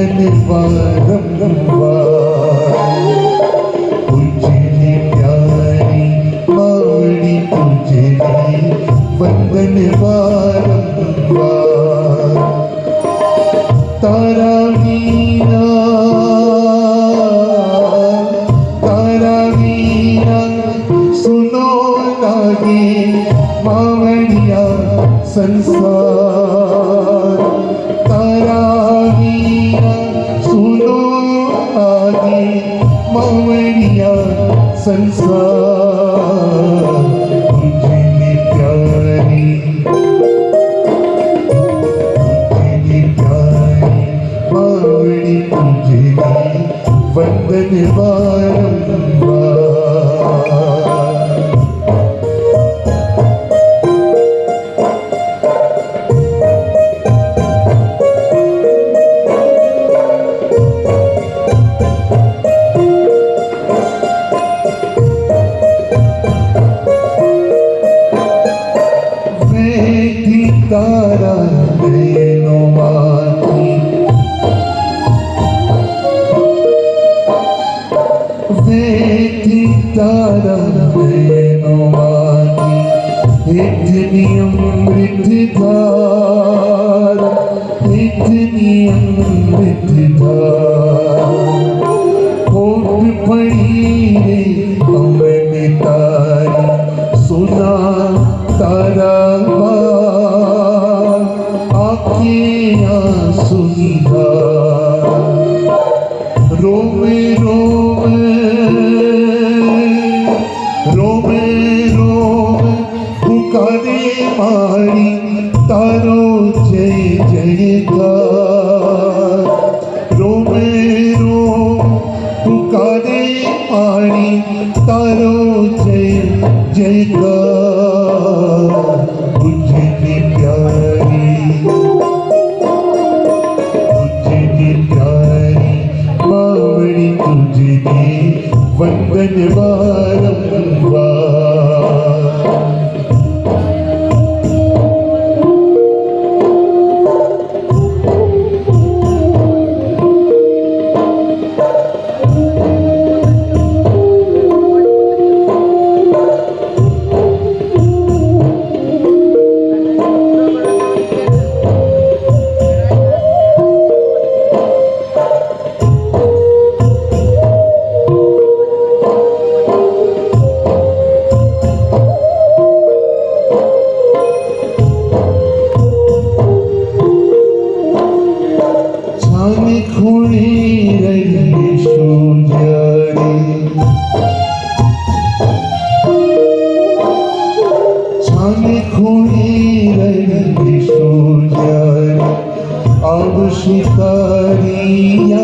கடலை வாரம் வா புஞ்சலி பியாரி மாவழி புஞ்சலி வந்தனி வாரம் வா தாரா மீனா தாரா மீனா सुनो लागे मावड़िया संसार मावड़िया संसार तुझे प्यारी तुझे प्यारी मावड़ी तुझे वंदन वारंवार तारा बेनो माती इतनी अमृत धारा इतनी পথে আসুবিধা রোমে রোমে রোমে রোমে পুকারে মারি তারো যে জয়তা রোমে, রোম পুকারে মারি তারো যে জয়তা तुझे प्यारी വന്ദനവാരം വാ আমি খুনি রহি সুজারি। আমি খুনি রহি সুজারি। अब सितारिया